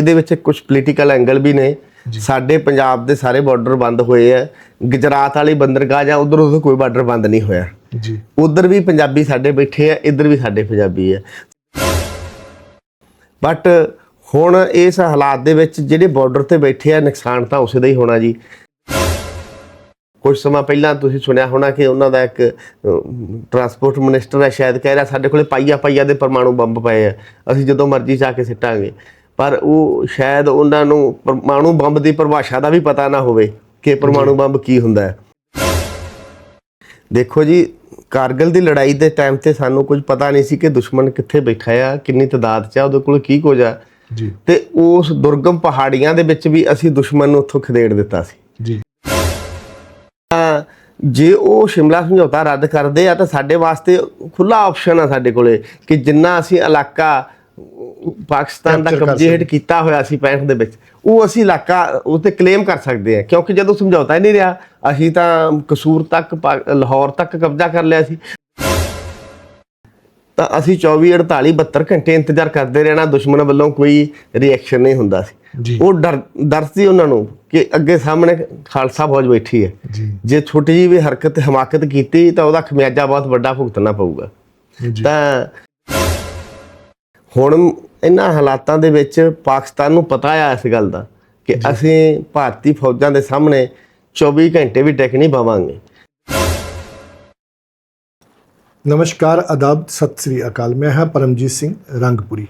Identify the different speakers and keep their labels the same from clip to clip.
Speaker 1: ਇਹਦੇ ਵਿੱਚ ਕੁਝ ਪੋਲੀਟੀਕਲ ਐਂਗਲ ਵੀ ਨੇ। ਸਾਡੇ ਪੰਜਾਬ ਦੇ ਸਾਰੇ ਬਾਰਡਰ ਬੰਦ ਹੋਏ ਆ। ਗੁਜਰਾਤ ਵਾਲੀ ਬੰਦਰਗਾਹ ਜਾਂ ਉਧਰ ਉਧਰ ਕੋਈ ਬਾਰਡਰ ਬੰਦ ਨਹੀਂ ਹੋਇਆ।
Speaker 2: ਜੀ।
Speaker 1: ਉਧਰ ਵੀ ਪੰਜਾਬੀ ਸਾਡੇ ਬੈਠੇ ਆ ਇੱਧਰ ਵੀ ਸਾਡੇ ਪੰਜਾਬੀ ਆ। ਬਟ ਹੁਣ ਇਸ ਹਾਲਾਤ ਦੇ ਵਿੱਚ ਜਿਹੜੇ ਬਾਰਡਰ ਤੇ ਬੈਠੇ ਆ ਨੁਕਸਾਨ ਤਾਂ ਉਸੇ ਦਾ ਹੀ ਹੋਣਾ ਜੀ। ਕੁਝ ਸਮਾਂ ਪਹਿਲਾਂ ਤੁਸੀਂ ਸੁਣਿਆ ਹੋਣਾ ਕਿ ਉਹਨਾਂ ਦਾ ਇੱਕ ਟਰਾਂਸਪੋਰਟ ਮਿਨਿਸਟਰ ਹੈ ਸ਼ਾਇਦ ਕਹਿ ਰਿਹਾ ਸਾਡੇ ਕੋਲੇ ਪਾਈਆ ਪਾਈਆ ਦੇ ਪਰਮਾਣੂ ਬੰਬ ਪਏ ਆ। ਅਸੀਂ ਜਦੋਂ ਮਰਜ਼ੀ ਜਾ ਕੇ ਸਿੱਟਾਂਗੇ। ਪਰ ਉਹ ਸ਼ਾਇਦ ਉਹਨਾਂ ਨੂੰ ਪਰਮਾਣੂ ਬੰਬ ਦੀ ਪਰਿਭਾਸ਼ਾ ਦਾ ਵੀ ਪਤਾ ਨਾ ਹੋਵੇ ਕਿ ਪਰਮਾਣੂ ਬੰਬ ਕੀ ਹੁੰਦਾ ਹੈ। ਦੇਖੋ ਜੀ ਕਾਰਗਿਲ ਦੀ ਲੜਾਈ ਦੇ ਟਾਈਮ ਤੇ ਸਾਨੂੰ ਕੁਝ ਪਤਾ ਨਹੀਂ ਸੀ ਕਿ ਦੁਸ਼ਮਣ ਕਿੱਥੇ ਬੈਠਾ ਆ ਕਿੰਨੀ ਤਦਾਦ 'ਚ ਆ ਉਹਦੇ ਕੋਲ ਕੀ ਕੁਝ ਆ।
Speaker 2: ਜੀ।
Speaker 1: ਤੇ ਉਸ ਦੁਰਗਮ ਪਹਾੜੀਆਂ ਦੇ ਵਿੱਚ ਵੀ ਅਸੀਂ ਦੁਸ਼ਮਣ ਨੂੰ ਉੱਥੋਂ ਖਦੇੜ ਦਿੱਤਾ ਸੀ।
Speaker 2: ਜੀ।
Speaker 1: ਜੇ ਉਹ ਸ਼ਿਮਲਾ ਸਮਝੌਤਾ ਰੱਦ ਕਰਦੇ ਆ ਤਾਂ ਸਾਡੇ ਵਾਸਤੇ ਖੁੱਲਾ ਆਪਸ਼ਨ ਆ ਸਾਡੇ ਕੋਲੇ ਕਿ ਜਿੰਨਾ ਅਸੀਂ ਇਲਾਕਾ ਪਾਕਿਸਤਾਨ ਦਾ
Speaker 2: Capture ਕਰ
Speaker 1: ਕਬਜ਼ੇ ਹੇਠ ਕੀਤਾ ਹੋਇਆ ਸੀ 65 ਦੇ ਵਿੱਚ ਉਹ ਅਸੀਂ ਇਲਾਕਾ ਉਤੇ ਕਲੇਮ ਕਰ ਸਕਦੇ ਆ ਕਿਉਂਕਿ ਜਦੋਂ ਸਮਝੌਤਾ ਹੀ ਨਹੀਂ ਰਿਹਾ ਅਸੀਂ ਤਾਂ ਕਸੂਰ ਤੱਕ ਪਾ- ਲਾਹੌਰ ਤੱਕ ਕਬਜ਼ਾ ਕਰ ਲਿਆ ਸੀ। ਤਾਂ ਅਸੀਂ 24 48 72 ਘੰਟੇ ਇੰਤਜ਼ਾਰ ਕਰਦੇ ਰਹਿਣਾ ਦੁਸ਼ਮਣ ਵੱਲੋਂ ਕੋਈ ਰਿਐਕਸ਼ਨ ਨਹੀਂ ਹੁੰਦਾ ਸੀ। ਉਹ ਡਰ ਡਰ ਸੀ ਉਹਨਾਂ ਨੂੰ ਕਿ ਅੱਗੇ ਸਾਹਮਣੇ ਖਾਲਸਾ ਫੌਜ ਬੈਠੀ ਹੈ।
Speaker 2: ਜੀ।
Speaker 1: ਜੇ ਛੋਟੀ ਜਿਹੀ ਵੀ ਹਰਕਤ ਹਮਾਕਤ ਕੀਤੀ ਤਾਂ ਉਹਦਾ ਖਮਿਆਜਾ ਬਹੁਤ ਵੱਡਾ ਭੁਗਤਣਾ ਪਊਗਾ।
Speaker 2: ਜੀ।
Speaker 1: ਤਾਂ ਹੁਣ ਇਹਨਾਂ ਹਾਲਾਤਾਂ ਦੇ ਵਿੱਚ ਪਾਕਿਸਤਾਨ ਨੂੰ ਪਤਾ ਆ ਇਸ ਗੱਲ ਦਾ ਕਿ ਅਸੀਂ ਭਾਰਤੀ ਫੌਜਾਂ ਦੇ ਸਾਹਮਣੇ 24 ਘੰਟੇ ਵੀ ਟਿਕ ਨਹੀਂ ਪਾਵਾਂਗੇ।
Speaker 2: ਨਮਸਕਾਰ ਆਦਾਬ ਸਤਿ ਸ੍ਰੀ ਅਕਾਲ। ਮੈਂ ਹਾਂ ਪਰਮਜੀਤ ਸਿੰਘ ਰੰਗਪੁਰੀ।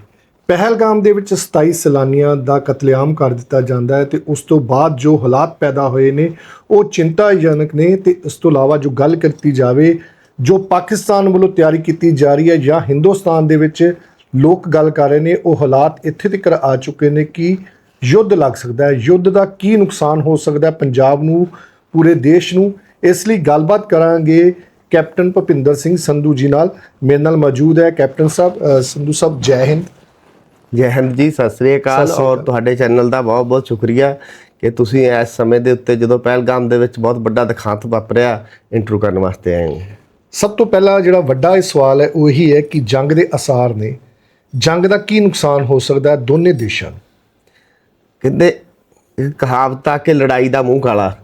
Speaker 2: ਪਹਿਲਗਾਮ ਦੇ ਵਿੱਚ 27 ਸੈਲਾਨੀਆਂ ਦਾ ਕਤਲੇਆਮ ਕਰ ਦਿੱਤਾ ਜਾਂਦਾ ਹੈ ਤੇ ਉਸ ਤੋਂ ਬਾਅਦ ਜੋ ਹਾਲਾਤ ਪੈਦਾ ਹੋਏ ਨੇ ਉਹ ਚਿੰਤਾਜਨਕ ਨੇ ਤੇ ਇਸ ਤੋਂ ਇਲਾਵਾ ਜੋ ਗੱਲ ਕੀਤੀ ਜਾਵੇ ਜੋ ਪਾਕਿਸਤਾਨ ਵੱਲੋਂ ਤਿਆਰੀ ਕੀਤੀ ਜਾ ਰਹੀ ਹੈ ਜਾਂ ਹਿੰਦੁਸਤਾਨ ਦੇ ਵਿੱਚ ਲੋਕ ਗੱਲ ਕਰ ਰਹੇ ਨੇ ਉਹ ਹਾਲਾਤ ਇੱਥੇ ਤੱਕ ਆ ਚੁੱਕੇ ਨੇ ਕਿ ਯੁੱਧ ਲੱਗ ਸਕਦਾ ਹੈ। ਯੁੱਧ ਦਾ ਕੀ ਨੁਕਸਾਨ ਹੋ ਸਕਦਾ ਹੈ ਪੰਜਾਬ ਨੂੰ ਪੂਰੇ ਦੇਸ਼ ਨੂੰ? ਇਸ ਲਈ ਗੱਲਬਾਤ ਕਰਾਂਗੇ ਕੈਪਟਨ ਭਪਿੰਦਰ ਸਿੰਘ ਸੰਧੂ ਜੀ ਨਾਲ। ਮੇਰੇ ਨਾਲ ਮੌਜੂਦ ਹੈ ਕੈਪਟਨ ਸਾਹਿਬ ਸੰਧੂ ਸਾਹਿਬ ਜੈ ਹਿੰਦ।
Speaker 1: ਜੈ ਹਿੰਦ ਜੀ ਸਤਿ ਸ੍ਰੀ ਅਕਾਲ ਔਰ। ਤੁਹਾਡੇ ਚੈਨਲ ਦਾ ਬਹੁਤ ਬਹੁਤ ਸ਼ੁਕਰੀਆ ਕਿ ਤੁਸੀਂ ਇਸ ਸਮੇਂ ਦੇ ਉੱਤੇ ਜਦੋਂ ਪਹਿਲਗਾਮ ਦੇ ਵਿੱਚ ਬਹੁਤ ਵੱਡਾ ਦਿਖਾਂਤ ਵਾਪਰਿਆ ਇੰਟਰਵਿਊ ਕਰਨ ਵਾਸਤੇ ਆਏ ਹਾਂ।
Speaker 2: ਸਭ ਤੋਂ ਪਹਿਲਾਂ ਜਿਹੜਾ ਵੱਡਾ ਇਹ ਸਵਾਲ ਹੈ ਉਹ ਇਹੀ ਹੈ ਕਿ ਜੰਗ ਦੇ ਅਸਾਰ ਨੇ। ਜੰਗ ਦਾ ਕੀ ਨੁਕਸਾਨ ਹੋ ਸਕਦਾ ਹੈ ਦੋਨੇ ਦੇਸ਼ਾਂ ਨੂੰ?
Speaker 1: ਕਹਿੰਦੇ ਕਹਾਵਤ ਆ ਕਿ ਲੜਾਈ ਦਾ ਮੂੰਹ ਕਾਲਾ।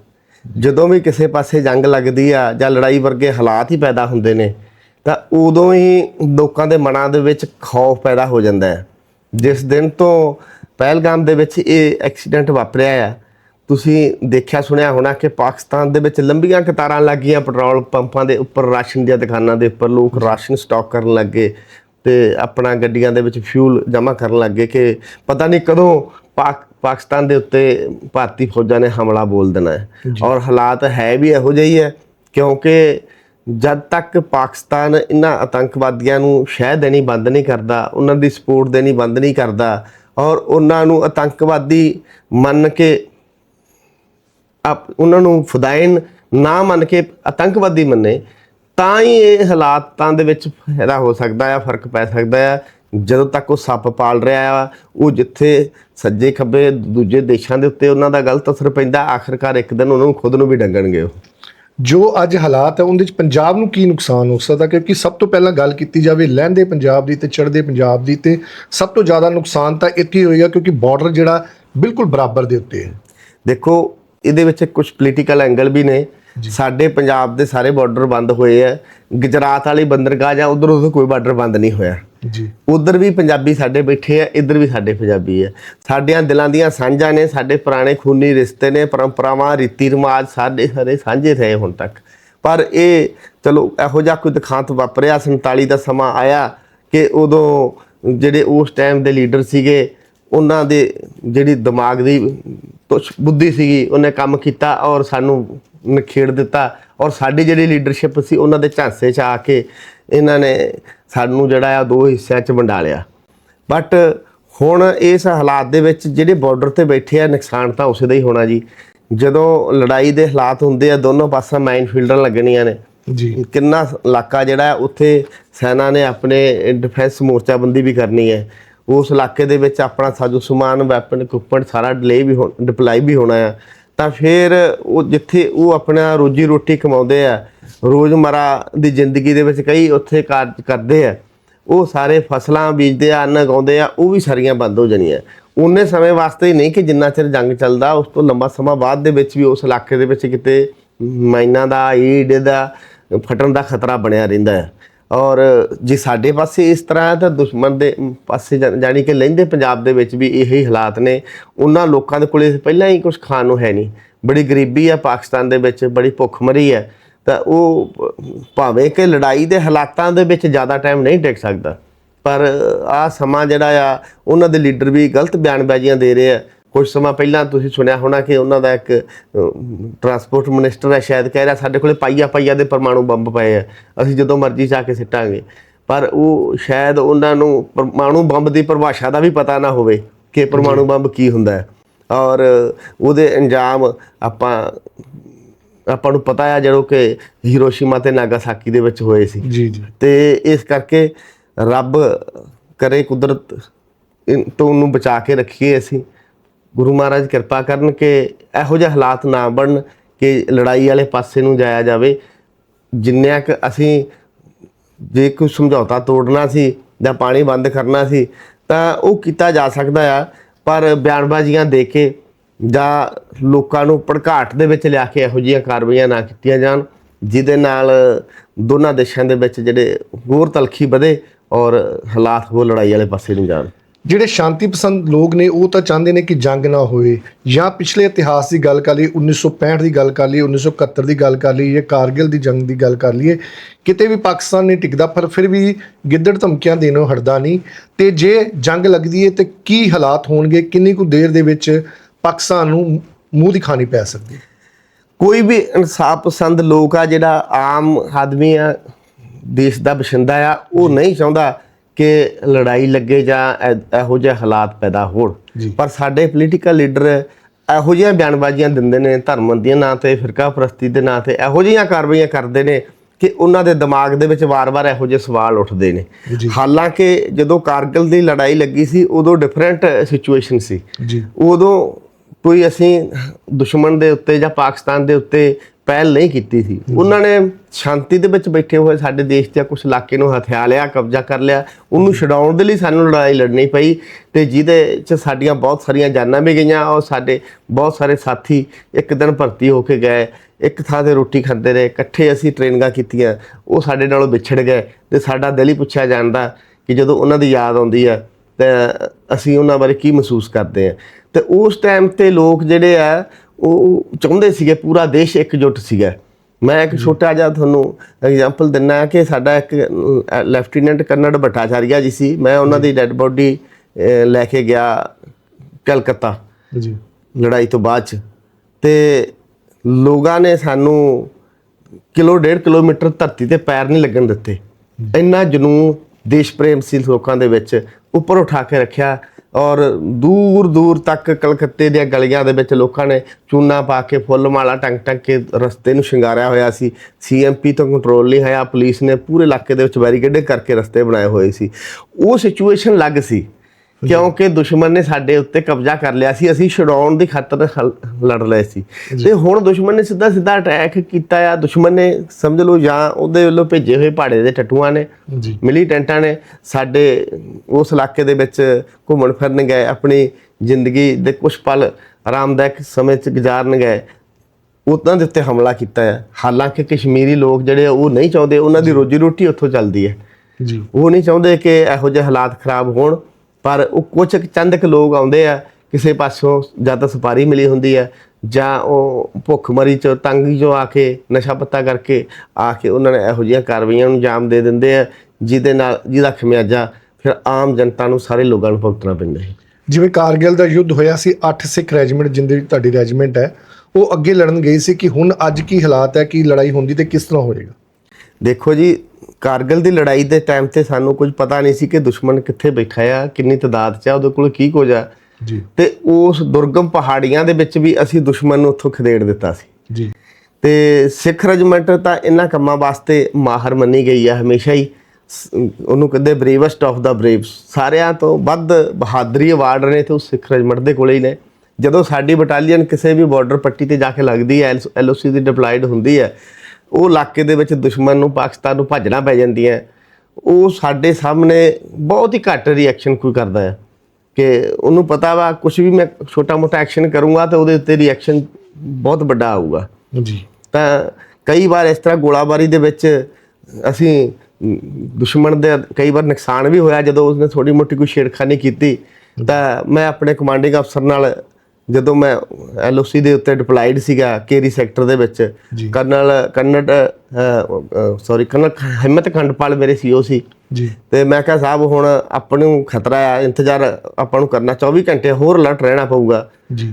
Speaker 1: ਜਦੋਂ ਵੀ ਕਿਸੇ ਪਾਸੇ ਜੰਗ ਲੱਗਦੀ ਆ ਜਾਂ ਲੜਾਈ ਵਰਗੇ ਹਾਲਾਤ ਹੀ ਪੈਦਾ ਹੁੰਦੇ ਨੇ, ਤਾਂ ਉਦੋਂ ਹੀ ਲੋਕਾਂ ਦੇ ਮਨਾਂ ਦੇ ਵਿੱਚ ਖੌਫ ਪੈਦਾ ਹੋ ਜਾਂਦਾ ਹੈ। ਜਿਸ ਦਿਨ ਤੋਂ ਪਹਿਲਗਾਮ ਦੇ ਵਿੱਚ ਇਹ ਐਕਸੀਡੈਂਟ ਵਾਪਰਿਆ ਆ, ਤੁਸੀਂ ਦੇਖਿਆ ਸੁਣਿਆ ਹੋਣਾ ਕਿ ਪਾਕਿਸਤਾਨ ਦੇ ਵਿੱਚ ਲੰਬੀਆਂ ਕਤਾਰਾਂ ਲੱਗੀਆਂ, ਪੈਟਰੋਲ ਪੰਪਾਂ ਦੇ ਉੱਪਰ, ਰਾਸ਼ਨ ਦੀਆਂ ਦੁਕਾਨਾਂ ਦੇ ਉੱਪਰ, ਲੋਕ ਰਾਸ਼ਨ ਸਟਾਕ ਕਰਨ ਲੱਗੇ ਤੇ ਆਪਣਾ ਗੱਡੀਆਂ ਦੇ ਵਿੱਚ ਫਿਊਲ ਜਮ੍ਹਾਂ ਕਰਨ ਲੱਗੇ ਕਿ ਪਤਾ ਨਹੀਂ ਕਦੋਂ ਪਾਕ ਪਾਕਿਸਤਾਨ ਦੇ ਉੱਤੇ ਭਾਰਤੀ ਫੌਜਾਂ ਨੇ ਹਮਲਾ ਬੋਲ ਦੇਣਾ ਹੈ। ਔਰ ਹਾਲਾਤ ਹੈ ਵੀ ਇਹੋ ਜਿਹੇ ਹੀ ਹੈ ਕਿਉਂਕਿ ਜਦ ਤੱਕ ਪਾਕਿਸਤਾਨ ਇਹਨਾਂ ਆਤੰਕਵਾਦੀਆਂ ਨੂੰ ਸ਼ਹਿ ਦੇਣੀ ਬੰਦ ਨਹੀਂ ਕਰਦਾ ਉਹਨਾਂ ਦੀ ਸਪੋਰਟ ਦੇਣੀ ਬੰਦ ਨਹੀਂ ਕਰਦਾ ਔਰ ਉਹਨਾਂ ਨੂੰ ਆਤੰਕਵਾਦੀ ਮੰਨ ਕੇ ਆਪ ਉਹਨਾਂ ਨੂੰ ਫਦਾਇਨ ਨਾ ਮੰਨ ਕੇ ਆਤੰਕਵਾਦੀ ਮੰਨੇ ਤਾਂ ਹੀ ਇਹ ਹਾਲਾਤਾਂ ਦੇ ਵਿੱਚ ਫਾਇਦਾ ਹੋ ਸਕਦਾ ਆ ਫ਼ਰਕ ਪੈ ਸਕਦਾ ਆ। ਜਦੋਂ ਤੱਕ ਉਹ ਸੱਪ ਪਾਲ ਰਿਹਾ ਆ ਉਹ ਜਿੱਥੇ ਸੱਜੇ ਖੱਬੇ ਦੂਜੇ ਦੇਸ਼ਾਂ ਦੇ ਉੱਤੇ ਉਹਨਾਂ ਦਾ ਗਲਤ ਅਸਰ ਪੈਂਦਾ ਆਖਰਕਾਰ ਇੱਕ ਦਿਨ ਉਹਨਾਂ ਨੂੰ ਖੁਦ ਨੂੰ ਵੀ ਡੰਗਣਗੇ ਉਹ।
Speaker 2: ਜੋ ਅੱਜ ਹਾਲਾਤ ਹੈ ਉਹਦੇ ਵਿੱਚ ਪੰਜਾਬ ਨੂੰ ਕੀ ਨੁਕਸਾਨ ਹੋ ਸਕਦਾ? ਕਿਉਂਕਿ ਸਭ ਤੋਂ ਪਹਿਲਾਂ ਗੱਲ ਕੀਤੀ ਜਾਵੇ ਲਹਿੰਦੇ ਪੰਜਾਬ ਦੀ ਤੇ ਚੜ੍ਹਦੇ ਪੰਜਾਬ ਦੀ ਤੇ ਸਭ ਤੋਂ ਜ਼ਿਆਦਾ ਨੁਕਸਾਨ ਤਾਂ ਇੱਥੇ ਹੋਏਗਾ ਕਿਉਂਕਿ ਬਾਰਡਰ ਜਿਹੜਾ ਬਿਲਕੁਲ ਬਰਾਬਰ ਦੇ ਉੱਤੇ ਹੈ।
Speaker 1: ਦੇਖੋ ਇਹਦੇ ਵਿੱਚ ਕੁਝ ਪੋਲੀਟੀਕਲ ਐਂਗਲ ਵੀ ਨੇ। ਸਾਡੇ ਪੰਜਾਬ ਦੇ ਸਾਰੇ ਬਾਰਡਰ ਬੰਦ ਹੋਏ ਆ। ਗੁਜਰਾਤ ਵਾਲੀ ਬੰਦਰਗਾਹ ਜਾਂ ਉਧਰ ਉਧਰ ਕੋਈ ਬਾਰਡਰ ਬੰਦ ਨਹੀਂ ਹੋਇਆ।
Speaker 2: ਜੀ।
Speaker 1: ਉਧਰ ਵੀ ਪੰਜਾਬੀ ਸਾਡੇ ਬੈਠੇ ਆ ਇੱਧਰ ਵੀ ਸਾਡੇ ਪੰਜਾਬੀ ਆ। ਸਾਡਿਆਂ ਦਿਲਾਂ ਦੀਆਂ ਸਾਂਝਾਂ ਨੇ ਸਾਡੇ ਪੁਰਾਣੇ ਖੂਨੀ ਰਿਸ਼ਤੇ ਨੇ ਪਰੰਪਰਾਵਾਂ ਰੀਤੀ ਰਿਵਾਜ ਸਾਡੇ ਸਾਰੇ ਸਾਂਝੇ ਰਹੇ ਹੁਣ ਤੱਕ। ਪਰ ਇਹ ਚਲੋ ਇਹੋ ਜਿਹਾ ਕੋਈ ਦਿਖਾਂਤ ਵਾਪਰਿਆ 47 ਦਾ ਸਮਾਂ ਆਇਆ ਕਿ ਉਦੋਂ ਜਿਹੜੇ ਉਸ ਟਾਈਮ ਦੇ ਲੀਡਰ ਸੀਗੇ ਉਹਨਾਂ ਦੇ ਜਿਹੜੀ ਦਿਮਾਗ ਦੀ ਤੁਛ ਬੁੱਧੀ ਸੀਗੀ ਉਹਨੇ ਕੰਮ ਕੀਤਾ ਔਰ ਸਾਨੂੰ ਨਖੇੜ ਦਿੱਤਾ ਔਰ ਸਾਡੀ ਜਿਹੜੀ ਲੀਡਰਸ਼ਿਪ ਸੀ ਉਹਨਾਂ ਦੇ ਝਾਂਸੇ 'ਚ ਆ ਕੇ ਇਹਨਾਂ ਨੇ ਸਾਨੂੰ ਜਿਹੜਾ ਆ ਦੋ ਹਿੱਸਿਆਂ 'ਚ ਵੰਡਾ ਲਿਆ। ਬਟ ਹੁਣ ਇਸ ਹਾਲਾਤ ਦੇ ਵਿੱਚ ਜਿਹੜੇ ਬਾਰਡਰ ਤੇ ਬੈਠੇ ਆ ਨੁਕਸਾਨ ਤਾਂ ਉਸੇ ਦਾ ਹੀ ਹੋਣਾ ਜੀ। ਜਦੋਂ ਲੜਾਈ ਦੇ ਹਾਲਾਤ ਹੁੰਦੇ ਆ ਦੋਨੋਂ ਪਾਸਾਂ ਮਾਈਨ ਫੀਲਡਾਂ ਲੱਗਣੀਆਂ ਨੇ।
Speaker 2: ਜੀ।
Speaker 1: ਕਿੰਨਾ ਇਲਾਕਾ ਜਿਹੜਾ ਉੱਥੇ ਸੈਨਾ ਨੇ ਆਪਣੇ ਡਿਫੈਂਸ ਮੋਰਚਾਬੰਦੀ ਵੀ ਕਰਨੀ ਹੈ। ਉਸ ਇਲਾਕੇ ਦੇ ਵਿੱਚ ਆਪਣਾ ਸਾਜੋ ਸਮਾਨ ਵੈਪਨ ਇਕਵਿਪਮੈਂਟ ਸਾਰਾ ਡਿਲੇ ਵੀ ਡਿਪਲਾਈ ਵੀ ਹੋਣਾ ਆ। ਤਾਂ ਫਿਰ ਉਹ ਜਿੱਥੇ ਉਹ ਆਪਣਾ ਰੋਜੀ ਰੋਟੀ ਕਮਾਉਂਦੇ ਆ, ਰੋਜ਼ਮਰਾ ਦੀ ਜ਼ਿੰਦਗੀ ਦੇ ਵਿੱਚ ਕਈ ਉੱਥੇ ਕਾਰਜ ਕਰਦੇ ਆ, ਉਹ ਸਾਰੇ ਫਸਲਾਂ ਬੀਜਦੇ ਆ, ਅੰਨ ਉਗਾਉਂਦੇ ਆ, ਉਹ ਵੀ ਸਾਰੀਆਂ ਬੰਦ ਹੋ ਜਾਣੀਆਂ। ਉਹਨੇ ਸਮੇਂ ਵਾਸਤੇ ਹੀ ਨਹੀਂ ਕਿ ਜਿੰਨਾ ਚਿਰ ਜੰਗ ਚੱਲਦਾ, ਉਸ ਤੋਂ ਲੰਬਾ ਸਮਾਂ ਬਾਅਦ ਦੇ ਵਿੱਚ ਵੀ ਉਸ ਇਲਾਕੇ ਦੇ ਵਿੱਚ ਕਿਤੇ ਮਾਈਨਾਂ ਦਾ ਈਡ ਦਾ, ਫਟਣ ਦਾ ਖਤਰਾ ਬਣਿਆ ਰਹਿੰਦਾ ਹੈ। ਔਰ ਜੇ ਸਾਡੇ ਪਾਸੇ ਇਸ ਤਰ੍ਹਾਂ ਹੈ ਤਾਂ ਦੁਸ਼ਮਣ ਦੇ ਪਾਸੇ ਜਾ- ਜਾਣੀ ਕਿ ਲਹਿੰਦੇ ਪੰਜਾਬ ਦੇ ਵਿੱਚ ਵੀ ਇਹੀ ਹਾਲਾਤ ਨੇ। ਉਹਨਾਂ ਲੋਕਾਂ ਦੇ ਕੋਲੇ ਪਹਿਲਾਂ ਹੀ ਕੁਝ ਖਾਣ ਨੂੰ ਹੈ ਨਹੀਂ। ਬੜੀ ਗਰੀਬੀ ਹੈ ਪਾਕਿਸਤਾਨ ਦੇ ਵਿੱਚ, ਬੜੀ ਭੁੱਖਮਰੀ ਹੈ। ਤਾਂ ਉਹ ਭਾਵੇਂ ਕਿ ਲੜਾਈ ਦੇ ਹਾਲਾਤਾਂ ਦੇ ਵਿੱਚ ਜ਼ਿਆਦਾ ਟਾਈਮ ਨਹੀਂ ਟਿਕ ਸਕਦਾ। ਪਰ ਆ ਸਮਾਂ ਜਿਹੜਾ ਆ, ਉਹਨਾਂ ਦੇ ਲੀਡਰ ਵੀ ਗਲਤ ਬਿਆਨਬਾਜ਼ੀਆਂ ਦੇ ਰਹੇ ਆ। ਕੁਝ ਸਮਾਂ ਪਹਿਲਾਂ ਤੁਸੀਂ ਸੁਣਿਆ ਹੋਣਾ ਕਿ ਉਹਨਾਂ ਦਾ ਇੱਕ ਟਰਾਂਸਪੋਰਟ ਮਿਨਿਸਟਰ ਹੈ ਸ਼ਾਇਦ ਕਹਿ ਰਿਹਾ ਸਾਡੇ ਕੋਲੇ ਪਾਈਆ ਪਾਈਆ ਦੇ ਪਰਮਾਣੂ ਬੰਬ ਪਏ ਆ ਅਸੀਂ ਜਦੋਂ ਮਰਜ਼ੀ ਜਾ ਕੇ ਸਿੱਟਾਂਗੇ। ਪਰ ਉਹ ਸ਼ਾਇਦ ਉਹਨਾਂ ਨੂੰ ਪਰਮਾਣੂ ਬੰਬ ਦੀ ਪਰਿਭਾਸ਼ਾ ਦਾ ਵੀ ਪਤਾ ਨਾ ਹੋਵੇ ਕਿ ਪਰਮਾਣੂ ਬੰਬ ਕੀ ਹੁੰਦਾ ਹੈ। ਔਰ ਉਹਦੇ ਅੰਜਾਮ ਆਪਾਂ ਆਪਾਂ ਨੂੰ ਪਤਾ ਆ ਜਦੋਂ ਕਿ ਹੀਰੋਸ਼ੀਮਾ ਤੇ ਨਾਗਾਸਾਕੀ ਦੇ ਵਿੱਚ ਹੋਏ ਸੀ।
Speaker 2: ਜੀ ਜੀ।
Speaker 1: ਤੇ ਇਸ ਕਰਕੇ ਰੱਬ ਕਰੇ ਕੁਦਰਤ ਤੋਂ ਉਹਨੂੰ ਬਚਾ ਕੇ ਰੱਖੀਏ ਅਸੀਂ। ਗੁਰੂ ਮਹਾਰਾਜ ਕਿਰਪਾ ਕਰਨ ਕਿ ਇਹੋ ਜਿਹੇ ਹਾਲਾਤ ਨਾ ਬਣਨ ਕਿ ਲੜਾਈ ਵਾਲੇ ਪਾਸੇ ਨੂੰ ਜਾਇਆ ਜਾਵੇ। ਜਿੰਨਿਆਂ ਕਿ ਅਸੀਂ ਜੇ ਕੋਈ ਸਮਝੌਤਾ ਤੋੜਨਾ ਸੀ ਜਾਂ ਪਾਣੀ ਬੰਦ ਕਰਨਾ ਸੀ, ਤਾਂ ਉਹ ਕੀਤਾ ਜਾ ਸਕਦਾ ਆ, ਪਰ ਬਿਆਨਬਾਜ਼ੀਆਂ ਦੇ ਕੇ ਜਾਂ ਲੋਕਾਂ ਨੂੰ ਭੜਕਾਟ ਦੇ ਵਿੱਚ ਲਿਆ ਕੇ ਇਹੋ ਜਿਹੀਆਂ ਕਾਰਵਾਈਆਂ ਨਾ ਕੀਤੀਆਂ ਜਾਣ, ਜਿਹਦੇ ਨਾਲ ਦੋਨਾਂ ਦੇਸ਼ਾਂ ਦੇ ਵਿੱਚ ਜਿਹੜੇ ਹੋਰ ਤਲਖੀ ਵਧੇ ਔਰ ਹਾਲਾਤ ਉਹ ਲੜਾਈ ਵਾਲੇ ਪਾਸੇ ਨੂੰ ਜਾਣ।
Speaker 2: ਜਿਹੜੇ ਸ਼ਾਂਤੀ ਪਸੰਦ ਲੋਕ ਨੇ ਉਹ ਤਾਂ ਚਾਹੁੰਦੇ ਨੇ ਕਿ ਜੰਗ ਨਾ ਹੋਵੇ ਜਾਂ ਪਿਛਲੇ ਇਤਿਹਾਸ ਦੀ ਗੱਲ ਕਰ ਲਈ 1965 ਦੀ ਗੱਲ ਕਰ ਲਈ 1971 ਦੀ ਗੱਲ ਕਰ ਲਈ ਜਾਂ ਕਾਰਗਿਲ ਦੀ ਜੰਗ ਦੀ ਗੱਲ ਕਰ ਲਈਏ ਕਿਤੇ ਵੀ ਪਾਕਿਸਤਾਨ ਨਹੀਂ ਟਿਕਦਾ ਪਰ ਫਿਰ ਵੀ ਗਿੱਦੜ ਧਮਕੀਆਂ ਦੇਣੋਂ ਹਟਦਾ ਨਹੀਂ। ਤੇ ਜੇ ਜੰਗ ਲੱਗਦੀ ਹੈ ਤੇ ਕੀ ਹਾਲਾਤ ਹੋਣਗੇ? ਕਿੰਨੀ ਕੁ ਦੇਰ ਦੇ ਵਿੱਚ ਪਾਕਿਸਤਾਨ ਨੂੰ ਮੂੰਹ ਦੀ ਖਾਣੀ ਪੈ ਸਕਦੀ ਹੈ
Speaker 1: ਕੋਈ ਵੀ ਇਨਸਾਫ ਪਸੰਦ ਲੋਕ ਆ ਜਿਹੜਾ ਆਮ ਆਦਮੀ ਆ ਦੇਸ਼ ਦਾ ਬਸ਼ਿੰਦਾ ਆ ਉਹ ਨਹੀਂ ਚਾਹੁੰਦਾ ਕਿ ਲੜਾਈ ਲੱਗੇ ਜਾਂ ਇਹੋ ਜਿਹੇ ਹਾਲਾਤ ਪੈਦਾ ਹੋਣ। ਪਰ ਸਾਡੇ ਪੋਲੀਟੀਕਲ ਲੀਡਰ ਇਹੋ ਜਿਹੀਆਂ ਬਿਆਨਬਾਜ਼ੀਆਂ ਦਿੰਦੇ ਨੇ ਧਰਮ ਦੀਆਂ ਨਾਂ ਤੇ ਫਿਰਕਾ ਪ੍ਰਸਤੀ ਦੇ ਨਾਂ ਤੇ ਇਹੋ ਜਿਹੀਆਂ ਕਾਰਵਾਈਆਂ ਕਰਦੇ ਨੇ ਕਿ ਉਹਨਾਂ ਦੇ ਦਿਮਾਗ ਦੇ ਵਿੱਚ ਵਾਰ-ਵਾਰ ਇਹੋ ਜਿਹੇ ਸਵਾਲ ਉੱਠਦੇ ਨੇ। ਹਾਲਾਂਕਿ ਜਦੋਂ ਕਾਰਗਿਲ ਦੀ ਲੜਾਈ ਲੱਗੀ ਸੀ ਉਦੋਂ ਡਿਫਰੈਂਟ ਸਿਚੁਏਸ਼ਨ ਸੀ ਉਦੋਂ ਕੋਈ ਅਸੀਂ ਦੁਸ਼ਮਣ ਦੇ ਉੱਤੇ ਜਾਂ ਪਾਕਿਸਤਾਨ ਦੇ ਉੱਤੇ ਪਹਿਲ ਨਹੀਂ ਕੀਤੀ ਸੀ। ਉਹਨਾਂ ਨੇ ਸ਼ਾਂਤੀ ਦੇ ਵਿੱਚ ਬੈਠੇ ਹੋਏ ਸਾਡੇ ਦੇਸ਼ ਦੇ ਕੁਝ ਇਲਾਕੇ ਨੂੰ ਹਥਿਆ ਲਿਆ ਕਬਜ਼ਾ ਕਰ ਲਿਆ। ਉਹਨੂੰ ਛਡਾਉਣ ਦੇ ਲਈ ਸਾਨੂੰ ਲੜਾਈ ਲੜਨੀ ਪਈ ਤੇ ਜਿਹਦੇ ਚ ਸਾਡੀਆਂ ਬਹੁਤ ਸਾਰੀਆਂ ਜਾਨਾਂ ਵੀ ਗਈਆਂ ਔਰ ਸਾਡੇ ਬਹੁਤ ਸਾਰੇ ਸਾਥੀ ਇੱਕ ਦਿਨ ਭਰਤੀ ਹੋ ਕੇ ਗਏ ਇੱਕ ਥਾਂ ਤੇ ਰੋਟੀ ਖਾਂਦੇ ਰਹੇ ਇਕੱਠੇ ਅਸੀਂ ਟ੍ਰੇਨਿੰਗਾਂ ਕੀਤੀਆਂ ਉਹ ਸਾਡੇ ਨਾਲੋਂ ਵਿਛੜ ਗਏ ਤੇ ਸਾਡਾ ਦਿਲ ਹੀ ਪੁੱਛਿਆ ਜਾਂਦਾ ਕਿ ਜਦੋਂ ਉਹਨਾਂ ਦੀ ਯਾਦ ਆਉਂਦੀ ਆ ਤੇ ਅਸੀਂ ਉਹਨਾਂ ਬਾਰੇ ਕੀ ਮਹਿਸੂਸ ਕਰਦੇ ਆ। ਤੇ ਉਸ ਟਾਈਮ ਤੇ ਲੋਕ ਜਿਹੜੇ ਆ ਉਹ ਚਾਹੁੰਦੇ ਸੀਗੇ ਪੂਰਾ ਦੇਸ਼ ਇਕਜੁੱਟ ਸੀਗਾ। ਮੈਂ ਇੱਕ ਛੋਟਾ ਜਿਹਾ ਤੁਹਾਨੂੰ ਐਗਜ਼ਾਮਪਲ ਦਿੰਨਾ ਕਿ ਸਾਡਾ ਇੱਕ ਲੈਫਟੀਨੈਂਟ ਕਰਨਲ ਭੱਟਾਚਾਰੀਆ ਜੀ ਸੀ। ਮੈਂ ਉਹਨਾਂ ਦੀ ਡੈੱਡ ਬੋਡੀ ਲੈ ਕੇ ਗਿਆ ਕਲਕੱਤਾ
Speaker 2: ਜੀ।
Speaker 1: ਲੜਾਈ ਤੋਂ ਬਾਅਦ ਚ। ਤੇ ਲੋਕਾਂ ਨੇ ਸਾਨੂੰ ਕਿਲੋ ਡੇਢ ਕਿਲੋਮੀਟਰ ਧਰਤੀ ਤੇ ਪੈਰ ਨਹੀਂ ਲੱਗਣ ਦਿੱਤੇ। ਇੰਨਾ ਜਨੂਨ ਦੇਸ਼ ਪ੍ਰੇਮ ਸੀ ਲੋਕਾਂ ਦੇ ਵਿੱਚ ਉੱਪਰ ਉਠਾ ਕੇ ਰੱਖਿਆ। ਔਰ ਦੂਰ ਦੂਰ ਤੱਕ ਕਲਕੱਤੇ ਦੀਆਂ ਗਲੀਆਂ ਦੇ ਵਿੱਚ ਲੋਕਾਂ ਨੇ ਚੂਨਾ ਪਾ ਕੇ ਫੁੱਲ ਮਾਲਾ ਟੰਗ ਟੰਗ ਕੇ ਰਸਤੇ ਨੂੰ ਸ਼ਿੰਗਾਰਿਆ ਹੋਇਆ ਸੀ। ਸੀਐਮਪੀ ਤੋਂ ਕੰਟਰੋਲ ਨਹੀਂ ਹੋਇਆ ਪੁਲਿਸ ਨੇ ਪੂਰੇ ਇਲਾਕੇ ਦੇ ਵਿੱਚ ਬੈਰੀਕੇਡ ਕਰਕੇ ਰਸਤੇ ਬਣਾਏ ਹੋਏ ਸੀ। ਉਹ ਸਿਚੁਏਸ਼ਨ ਲੱਗ ਸੀ। ਕਿਉਂਕਿ ਦੁਸ਼ਮਣ ਨੇ ਸਾਡੇ ਉੱਤੇ ਕਬਜ਼ਾ ਕਰ ਲਿਆ ਸੀ ਅਸੀਂ ਛਡਾਉਣ ਦੀ ਖਾਤਰ ਲੜ ਲਏ ਸੀ। ਤੇ ਹੁਣ ਦੁਸ਼ਮਣ ਨੇ ਸਿੱਧਾ ਸਿੱਧਾ ਅਟੈਕ ਕੀਤਾ ਆ। ਦੁਸ਼ਮਣ ਨੇ ਸਮਝ ਲਓ ਜਾਂ ਉਹਦੇ ਵੱਲੋਂ ਭੇਜੇ ਹੋਏ ਪਹਾੜੇ ਦੇ ਟੱਟੂਆਂ ਨੇ
Speaker 2: ਜੀ।
Speaker 1: ਮਿਲੀਟੈਂਟਾਂ ਨੇ ਸਾਡੇ ਉਸ ਇਲਾਕੇ ਦੇ ਵਿੱਚ ਘੁੰਮਣ ਫਿਰਨ ਗਏ ਆਪਣੀ ਜ਼ਿੰਦਗੀ ਦੇ ਕੁਝ ਪਲ ਆਰਾਮਦਾਇਕ ਸਮੇਂ ਚ ਗੁਜ਼ਾਰਨ ਗਏ। ਉਹਨਾਂ ਦੇ ਉੱਤੇ ਹਮਲਾ ਕੀਤਾ ਹੈ ਹਾਲਾਂਕਿ ਕਸ਼ਮੀਰੀ ਲੋਕ ਜਿਹੜੇ ਉਹ ਨਹੀਂ ਚਾਹੁੰਦੇ ਉਹਨਾਂ ਦੀ ਰੋਜੀ ਰੋਟੀ ਉੱਥੋਂ ਚੱਲਦੀ ਹੈ।
Speaker 2: ਜੀ।
Speaker 1: ਉਹ ਨਹੀਂ ਚਾਹੁੰਦੇ ਕਿ ਇਹੋ ਜਿਹੇ ਹਾਲਾਤ ਖਰਾਬ ਹੋਣ। ਪਰ ਉਹ ਕੁਝ ਚੰਦ ਕੁ ਲੋਕ ਆਉਂਦੇ ਆ ਕਿਸੇ ਪਾਸੋਂ ਜਾਂ ਤਾਂ ਸਪਾਰੀ ਮਿਲੀ ਹੁੰਦੀ ਹੈ ਜਾਂ ਉਹ ਭੁੱਖਮਰੀ ਚ ਤੰਗੀ ਚੋਂ ਆ ਕੇ ਨਸ਼ਾ ਪੱਤਾ ਕਰਕੇ ਆ ਕੇ ਉਹਨਾਂ ਨੇ ਇਹੋ ਜਿਹੀਆਂ ਕਾਰਵਾਈਆਂ ਨੂੰ ਅੰਜਾਮ ਦੇ ਦਿੰਦੇ ਆ ਜਿਹਦੇ ਨਾਲ ਜਿਹਦਾ ਖਮਿਆਜਾ ਫਿਰ ਆਮ ਜਨਤਾ ਨੂੰ ਸਾਰੇ ਲੋਕਾਂ ਨੂੰ ਭੁਗਤਣਾ ਪੈਂਦਾ ਹੈ।
Speaker 2: ਜਿਵੇਂ ਕਾਰਗਿਲ ਦਾ ਯੁੱਧ ਹੋਇਆ ਸੀ 8 ਸਿੱਖ ਰੈਜੀਮੈਂਟ ਜਿੰਦੇ ਤੁਹਾਡੀ ਰੈਜੀਮੈਂਟ ਹੈ ਉਹ ਅੱਗੇ ਲੜਨ ਗਈ ਸੀ ਕਿ ਹੁਣ ਅੱਜ ਕੀ ਹਾਲਾਤ ਹੈ ਕਿ ਲੜਾਈ ਹੁੰਦੀ ਤੇ ਕਿਸ ਤਰ੍ਹਾਂ ਹੋਏਗਾ?
Speaker 1: ਦੇਖੋ ਜੀ ਕਾਰਗਿਲ ਦੀ ਲੜਾਈ ਦੇ ਟਾਈਮ ਤੇ ਸਾਨੂੰ ਕੁਝ ਪਤਾ ਨਹੀਂ ਸੀ ਕਿ ਦੁਸ਼ਮਣ ਕਿੱਥੇ ਬੈਠਾ ਆ ਕਿੰਨੀ ਤਾਦਾਦ 'ਚ ਆ ਉਹਦੇ ਕੋਲ ਕੀ ਕੁਝ ਆ।
Speaker 2: ਜੀ।
Speaker 1: ਤੇ ਉਸ ਦੁਰਗਮ ਪਹਾੜੀਆਂ ਦੇ ਵਿੱਚ ਵੀ ਅਸੀਂ ਦੁਸ਼ਮਣ ਨੂੰ ਉੱਥੋਂ ਖਦੇੜ ਦਿੱਤਾ ਸੀ।
Speaker 2: ਜੀ।
Speaker 1: ਤੇ ਸਿੱਖ ਰੈਜੀਮੈਂਟ ਤਾਂ ਇਹਨਾਂ ਕੰਮਾਂ ਵਾਸਤੇ ਮਾਹਰ ਮੰਨੀ ਗਈ ਹੈ ਹਮੇਸ਼ਾ ਹੀ। ਉਹਨੂੰ ਕਹਿੰਦੇ ਬਰੇਵਸਟ ਆਫ ਦਾ ਬਰੇਵਸ ਸਾਰਿਆਂ ਤੋਂ ਵੱਧ ਬਹਾਦਰੀ ਅਵਾਰਡ ਨੇ ਤੇ ਉਹ ਸਿੱਖ ਰੈਜੀਮੈਂਟ ਦੇ ਕੋਲੇ ਹੀ ਨੇ। ਜਦੋਂ ਸਾਡੀ ਬਟਾਲੀਅਨ ਕਿਸੇ ਵੀ ਬਾਰਡਰ ਪੱਟੀ ਤੇ ਜਾ ਕੇ ਲੱਗਦੀ ਹੈ ਐਲਓਸੀ ਦੀ ਡਿਪਲਾਈਡ ਹੁੰਦੀ ਹੈ ਉਹ ਇਲਾਕੇ ਦੇ ਵਿੱਚ ਦੁਸ਼ਮਣ ਨੂੰ ਪਾਕਿਸਤਾਨ ਨੂੰ ਭੱਜਣਾ ਪੈ ਜਾਂਦੀ ਹੈ ਉਹ ਸਾਡੇ ਸਾਹਮਣੇ ਬਹੁਤ ਹੀ ਘੱਟ ਰਿਐਕਸ਼ਨ ਕੋਈ ਕਰਦਾ ਹੈ। ਕਿ ਉਹਨੂੰ ਪਤਾ ਵਾ ਕੁਝ ਵੀ ਮੈਂ ਛੋਟਾ ਮੋਟਾ ਐਕਸ਼ਨ ਕਰੂੰਗਾ ਤੇ ਉਹਦੇ ਉੱਤੇ ਰਿਐਕਸ਼ਨ ਬਹੁਤ ਵੱਡਾ ਆਊਗਾ।
Speaker 2: ਜੀ।
Speaker 1: ਤਾਂ ਕਈ ਵਾਰ ਇਸ ਤਰ੍ਹਾਂ ਗੋਲਾਬਾਰੀ ਦੇ ਵਿੱਚ ਅਸੀਂ ਦੁਸ਼ਮਣ ਦੇ ਕਈ ਵਾਰ ਨੁਕਸਾਨ ਵੀ ਹੋਇਆ ਜਦੋਂ ਉਸਨੇ ਥੋੜੀ ਮੋਟੀ ਕੋਈ ਛੇੜਖਾਨੀ ਕੀਤੀ। ਤਾਂ ਮੈਂ ਆਪਣੇ ਕਮਾਂਡਿੰਗ ਅਫਸਰ ਨਾਲ ਜਦੋਂ ਮੈਂ ਐਲਓਸੀ ਦੇ ਉੱਤੇ ਡਿਪਲਾਈਡ ਸੀਗਾ ਕੇਰੀ ਸੈਕਟਰ ਦੇ ਵਿੱਚ
Speaker 2: ਜੀ।
Speaker 1: ਕਰਨਲ ਕੰਨੜ ਸੌਰੀ ਕਰਨਲ ਹਿੰਮਤ ਖੰਡਪਾਲ ਮੇਰੇ ਸੀਓ ਸੀ।
Speaker 2: ਜੀ।
Speaker 1: ਤੇ ਮੈਂ ਕਿਹਾ ਸਾਹਿਬ ਹੁਣ ਆਪਾਂ ਨੂੰ ਖਤਰਾ ਆ ਇੰਤਜ਼ਾਰ ਆਪਾਂ ਨੂੰ ਕਰਨਾ 24 ਘੰਟੇ ਹੋਰ ਅਲਰਟ ਰਹਿਣਾ ਪਊਗਾ।
Speaker 2: ਜੀ।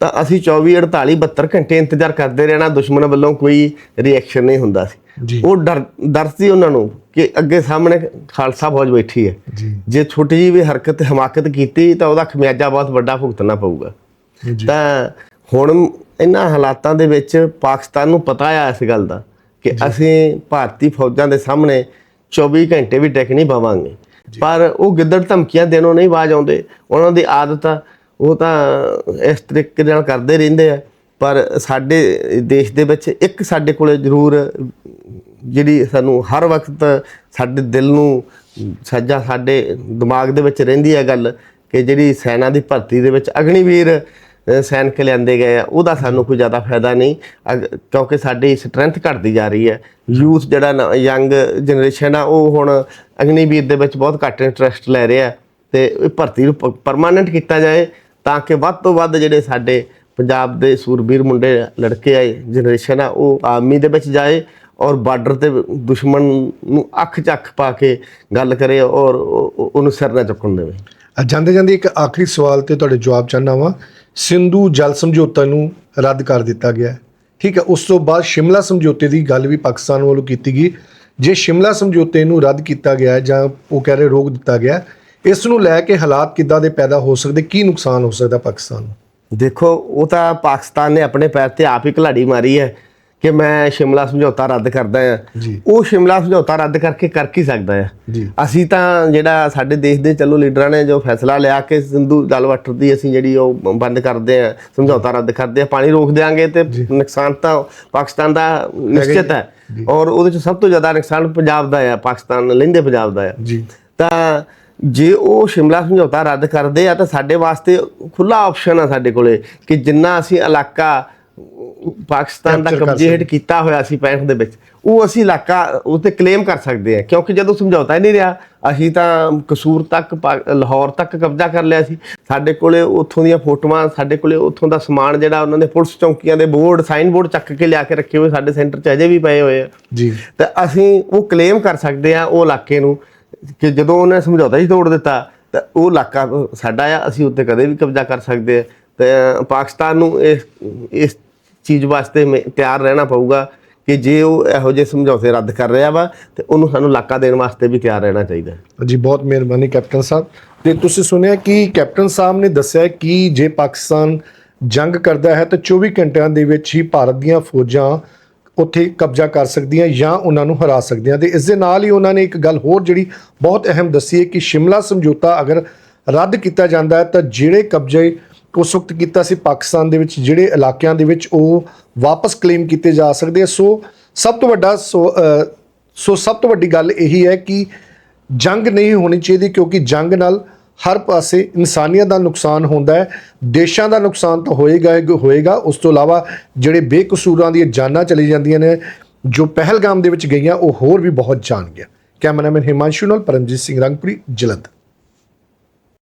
Speaker 1: ਤਾਂ ਅਸੀਂ 24 48 72 ਘੰਟੇ ਇੰਤਜ਼ਾਰ ਕਰਦੇ ਰਹਿਣਾ ਦੁਸ਼ਮਣ ਵੱਲੋਂ ਕੋਈ ਰਿਐਕਸ਼ਨ ਨਹੀਂ ਹੁੰਦਾ ਸੀ।
Speaker 2: ਜੀ।
Speaker 1: ਉਹ ਡਰ ਡਰ ਸੀ ਉਹਨਾਂ ਨੂੰ ਕਿ ਅੱਗੇ ਸਾਹਮਣੇ ਖਾਲਸਾ ਫੌਜ ਬੈਠੀ ਹੈ।
Speaker 2: ਜੀ।
Speaker 1: ਜੇ ਛੋਟੀ ਜਿਹੀ ਵੀ ਹਰਕਤ ਹਮਾਕਤ ਕੀਤੀ ਤਾਂ ਉਹਦਾ ਖਮਿਆਜਾ ਬਹੁਤ ਵੱਡਾ ਭੁਗਤਣਾ ਪਊਗਾ।
Speaker 2: ਜੀ
Speaker 1: ਤਾਂ ਹੁਣ ਇਹਨਾਂ ਹਾਲਾਤਾਂ ਦੇ ਵਿੱਚ ਪਾਕਿਸਤਾਨ ਨੂੰ ਪਤਾ ਆ ਇਸ ਗੱਲ ਦਾ ਕਿ ਅਸੀਂ ਭਾਰਤੀ ਫੌਜਾਂ ਦੇ ਸਾਹਮਣੇ 24 ਘੰਟੇ ਵੀ ਟਿਕ ਨਹੀਂ ਪਾਵਾਂਗੇ। ਪਰ ਉਹ ਗਿੱਦੜ ਧਮਕੀਆਂ ਦੇਣੋਂ ਨਹੀਂ ਬਾਜ ਆਉਂਦੇ। ਉਹਨਾਂ ਦੀ ਆਦਤ ਆ ਉਹ ਤਾਂ ਇਸ ਤਰੀਕੇ ਨਾਲ ਕਰਦੇ ਰਹਿੰਦੇ ਆ। ਪਰ ਸਾਡੇ ਦੇਸ਼ ਦੇ ਵਿੱਚ ਇੱਕ ਸਾਡੇ ਕੋਲੇ ਜ਼ਰੂਰ ਜਿਹੜੀ ਸਾਨੂੰ ਹਰ ਵਕਤ ਸਾਡੇ ਦਿਲ ਨੂੰ ਸੱਜਾ ਸਾਡੇ ਦਿਮਾਗ ਦੇ ਵਿੱਚ ਰਹਿੰਦੀ ਹੈ ਗੱਲ ਕਿ ਜਿਹੜੀ ਸੈਨਾ ਦੀ ਭਰਤੀ ਦੇ ਵਿੱਚ ਅਗਨੀਵੀਰ ਸੈਨਿਕ ਲਿਆਂਦੇ ਗਏ ਆ, ਉਹਦਾ ਸਾਨੂੰ ਕੋਈ ਜ਼ਿਆਦਾ ਫਾਇਦਾ ਨਹੀਂ। ਅਗ- ਕਿਉਂਕਿ ਸਾਡੀ ਸਟਰੈਂਥ ਘਟਦੀ ਜਾ ਰਹੀ ਹੈ। ਯੂਥ ਜਿਹੜਾ ਯੰਗ ਜਨਰੇਸ਼ਨ ਆ, ਉਹ ਹੁਣ ਅਗਨੀਵੀਰ ਦੇ ਵਿੱਚ ਬਹੁਤ ਘੱਟ ਇੰਟਰਸਟ ਲੈ ਰਿਹਾ ਤੇ ਇਹ ਭਰਤੀ ਨੂੰ ਪਰਮਾਨੈਂਟ ਕੀਤਾ ਜਾਏ ਤਾਂ ਕਿ ਵੱਧ ਤੋਂ ਵੱਧ ਜਿਹੜੇ ਸਾਡੇ ਪੰਜਾਬ ਦੇ ਸੂਰਬੀਰ ਮੁੰਡੇ, ਲੜਕੇ ਆਏ ਜਨਰੇਸ਼ਨ ਆ, ਉਹ ਆਰਮੀ ਦੇ ਵਿੱਚ ਜਾਏ ਔਰ ਬਾਰਡਰ ਤੇ ਦੁਸ਼ਮਣ ਨੂੰ ਅੱਖ ਚੱਖ ਪਾ ਕੇ ਗੱਲ ਕਰੇ ਔਰ ਉਹ- ਉਹਨੂੰ ਸਿਰ ਨਾ ਚੁੱਕਣ ਦੇਵੇ।
Speaker 2: ਜਾਂਦੇ ਜਾਂਦੇ ਇੱਕ ਆਖਰੀ ਸਵਾਲ ਤੇ ਤੁਹਾਡੇ ਜਵਾਬ ਚਾਹਨਾ ਵਾਂ। ਸਿੰਧੂ ਜਲ ਸਮਝੌਤਾ ਨੂੰ ਰੱਦ ਕਰ ਦਿੱਤਾ ਗਿਆ। ਠੀਕ ਹੈ, ਉਸ ਤੋਂ ਬਾਅਦ ਸ਼ਿਮਲਾ ਸਮਝੌਤੇ ਦੀ ਗੱਲ ਵੀ ਪਾਕਿਸਤਾਨ ਵੱਲੋਂ ਕੀਤੀ ਗਈ। ਜੇ ਸ਼ਿਮਲਾ ਸਮਝੌਤੇ ਨੂੰ ਰੱਦ ਕੀਤਾ ਗਿਆ ਜਾਂ ਉਹ ਕਹਿ ਰਹੇ ਰੋਕ ਦਿੱਤਾ ਗਿਆ, ਇਸ ਨੂੰ ਲੈ ਕੇ ਹਾਲਾਤ ਕਿੱਦਾਂ ਦੇ ਪੈਦਾ ਹੋ ਸਕਦੇ, ਕੀ ਨੁਕਸਾਨ ਹੋ ਸਕਦਾ ਪਾਕਿਸਤਾਨ ਨੂੰ?
Speaker 1: ਦੇਖੋ, ਉਹ ਤਾਂ ਪਾਕਿਸਤਾਨ ਨੇ ਆਪਣੇ ਪੈਰ ਤੇ ਆਪ ਹੀ ਘਲਾੜੀ ਮਾਰੀ ਹੈ। ਕਿ ਮੈਂ ਸ਼ਿਮਲਾ ਸਮਝੌਤਾ ਰੱਦ ਕਰਦਾ ਆ। ਉਹ ਸ਼ਿਮਲਾ ਸਮਝੌਤਾ ਰੱਦ ਕਰਕੇ ਕਰ ਕੀ ਸਕਦਾ ਆ। ਅਸੀਂ ਤਾਂ ਜਿਹੜਾ ਸਾਡੇ ਦੇਸ਼ ਦੇ ਚਲੋ ਲੀਡਰਾਂ ਨੇ ਜੋ ਫੈਸਲਾ ਲਿਆ ਕਿ ਸਿੰਧੂ ਜਲ ਵਾਟਰ ਦੀ ਅਸੀਂ ਜਿਹੜੀ ਉਹ ਬੰਦ ਕਰਦੇ ਆ ਸਮਝੌਤਾ ਰੱਦ ਕਰਦੇ ਆ ਪਾਣੀ ਰੋਕ ਦੇਾਂਗੇ ਤੇ ਨੁਕਸਾਨ ਤਾਂ ਪਾਕਿਸਤਾਨ ਦਾ ਨਿਸ਼ਚਿਤ ਹੈ। ਔਰ ਉਹਦੇ ਚ ਸਭ ਤੋਂ ਜ਼ਿਆਦਾ ਨੁਕਸਾਨ ਪੰਜਾਬ ਦਾ ਆ ਪਾਕਿਸਤਾਨ ਲਹਿੰਦੇ ਪੰਜਾਬ ਦਾ ਆ
Speaker 2: ਜੀ।
Speaker 1: ਤਾਂ ਜੇ ਉਹ ਸ਼ਿਮਲਾ ਸਮਝੌਤਾ ਰੱਦ ਕਰਦੇ ਆ ਤਾਂ ਸਾਡੇ ਵਾਸਤੇ ਖੁੱਲਾ ਆਪਸ਼ਨ ਆ ਸਾਡੇ ਕੋਲੇ ਕਿ ਜਿੰਨਾ ਅਸੀਂ ਇਲਾਕਾ ਪਾਕਿਸਤਾਨ ਦਾ
Speaker 2: Capture ਕਰ
Speaker 1: ਕਬਜ਼ੇ ਹੇਠ ਕੀਤਾ ਹੋਇਆ ਸੀ 65 ਦੇ ਵਿੱਚ ਉਹ ਅਸੀਂ ਇਲਾਕਾ ਉਤੇ ਕਲੇਮ ਕਰ ਸਕਦੇ ਆ ਕਿਉਂਕਿ ਜਦੋਂ ਸਮਝੌਤਾ ਹੀ ਨਹੀਂ ਰਿਹਾ ਅਸੀਂ ਤਾਂ ਕਸੂਰ ਤੱਕ ਪਾ- ਲਾਹੌਰ ਤੱਕ ਕਬਜ਼ਾ ਕਰ ਲਿਆ ਸੀ। ਸਾਡੇ ਕੋਲੇ ਉੱਥੋਂ ਦੀਆਂ ਫੋਟੋਆਂ ਸਾਡੇ ਕੋਲੇ ਉੱਥੋਂ ਦਾ ਸਮਾਨ ਜਿਹੜਾ ਉਹਨਾਂ ਦੇ ਪੁਲਿਸ ਚੌਕੀਆਂ ਦੇ ਬੋਰਡ ਸਾਈਨ ਬੋਰਡ ਚੱਕ ਕੇ ਲਿਆ ਕੇ ਰੱਖੇ ਹੋਏ ਸਾਡੇ ਸੈਂਟਰ 'ਚ ਅਜੇ ਵੀ ਪਏ ਹੋਏ ਆ।
Speaker 2: ਜੀ।
Speaker 1: ਤਾਂ ਅਸੀਂ ਉਹ ਕਲੇਮ ਕਰ ਸਕਦੇ ਆ ਉਹ ਇਲਾਕੇ ਨੂੰ ਕਿ ਜਦੋਂ ਉਹਨੇ ਸਮਝੌਤਾ ਹੀ ਤੋੜ ਦਿੱਤਾ ਤਾਂ ਉਹ ਇਲਾਕਾ ਸਾਡਾ ਆ ਅਸੀਂ ਉੱਤੇ ਕਦੇ ਵੀ ਕਬਜ਼ਾ ਕਰ ਸਕਦੇ ਆ ਤੇ ਪਾਕਿਸਤਾਨ ਨੂੰ ਇਸ ਇਸ ਚੀਜ਼ ਵਾਸਤੇ ਮੇ- ਤਿਆਰ ਰਹਿਣਾ ਪਊਗਾ ਕਿ ਜੇ ਉਹ ਇਹੋ ਜਿਹੇ ਸਮਝੌਤੇ ਰੱਦ ਕਰ ਰਿਹਾ ਵਾ, ਤੇ ਉਹਨੂੰ ਸਾਨੂੰ ਇਲਾਕਾ ਦੇਣ ਵਾਸਤੇ ਵੀ ਤਿਆਰ ਰਹਿਣਾ ਚਾਹੀਦਾ ਹੈ।
Speaker 2: ਜੀ, ਬਹੁਤ ਮਿਹਰਬਾਨੀ ਕੈਪਟਨ ਸਾਹਿਬ। ਤੇ ਤੁਸੀਂ ਸੁਣਿਆ ਕਿ ਕੈਪਟਨ ਸਾਹਿਬ ਨੇ ਦੱਸਿਆ ਕਿ ਜੇ ਪਾਕਿਸਤਾਨ ਜੰਗ ਕਰਦਾ ਹੈ, ਤਾਂ 24 ਘੰਟਿਆਂ ਦੇ ਵਿੱਚ ਹੀ ਭਾਰਤ ਦੀਆਂ ਫੌਜਾਂ ਉੱਥੇ ਕਬਜ਼ਾ ਕਰ ਸਕਦੀਆਂ ਜਾਂ ਉਹਨਾਂ ਨੂੰ ਹਰਾ ਸਕਦੀਆਂ। ਤੇ ਇਸ ਦੇ ਨਾਲ ਹੀ ਉਹਨਾਂ ਨੇ ਇੱਕ ਗੱਲ ਹੋਰ ਜਿਹੜੀ ਬਹੁਤ ਅਹਿਮ ਦੱਸੀ ਹੈ ਕਿ ਸ਼ਿਮਲਾ ਸਮਝੌਤਾ ਅਗਰ ਰੱਦ ਕੀਤਾ ਜਾਂਦਾ ਹੈ, ਤਾਂ ਜਿਹੜੇ ਕਬਜ਼ੇ ਉਸ ਵਕਤ ਕੀਤਾ ਸੀ ਪਾਕਿਸਤਾਨ ਦੇ ਵਿੱਚ, ਜਿਹੜੇ ਇਲਾਕਿਆਂ ਦੇ ਵਿੱਚ ਉਹ ਵਾਪਸ ਕਲੇਮ ਕੀਤੇ ਜਾ ਸਕਦੇ ਆ। ਸੋ ਸਭ ਤੋਂ ਵੱਡਾ ਸੋ ਸੋ ਸਭ ਤੋਂ ਵੱਡੀ ਗੱਲ ਇਹੀ ਹੈ ਕਿ ਜੰਗ ਨਹੀਂ ਹੋਣੀ ਚਾਹੀਦੀ ਕਿਉਂਕਿ ਜੰਗ ਨਾਲ ਹਰ ਪਾਸੇ ਇਨਸਾਨੀਅਤ ਦਾ ਨੁਕਸਾਨ ਹੁੰਦਾ ਹੈ। ਦੇਸ਼ਾਂ ਦਾ ਨੁਕਸਾਨ ਤਾਂ ਹੋਏਗਾ ਹੀ, ਹੋਏਗਾ। ਉਸ ਤੋਂ ਇਲਾਵਾ ਜਿਹੜੇ ਬੇਕਸੂਰਾਂ ਦੀਆਂ ਜਾਨਾਂ ਚਲੀ ਜਾਂਦੀਆਂ ਨੇ, ਜੋ ਪਹਿਲਗਾਮ ਦੇ ਵਿੱਚ ਗਈਆਂ, ਉਹ ਹੋਰ ਵੀ ਬਹੁਤ ਜਾਣਗੀਆਂ। ਕੈਮਰਾਮੈਨ ਹਿਮਾਂਸ਼ੂ ਨਾਲ ਪਰਮਜੀਤ ਸਿੰਘ ਰੰਗਪੁਰੀ, ਜਲੰਧਰ।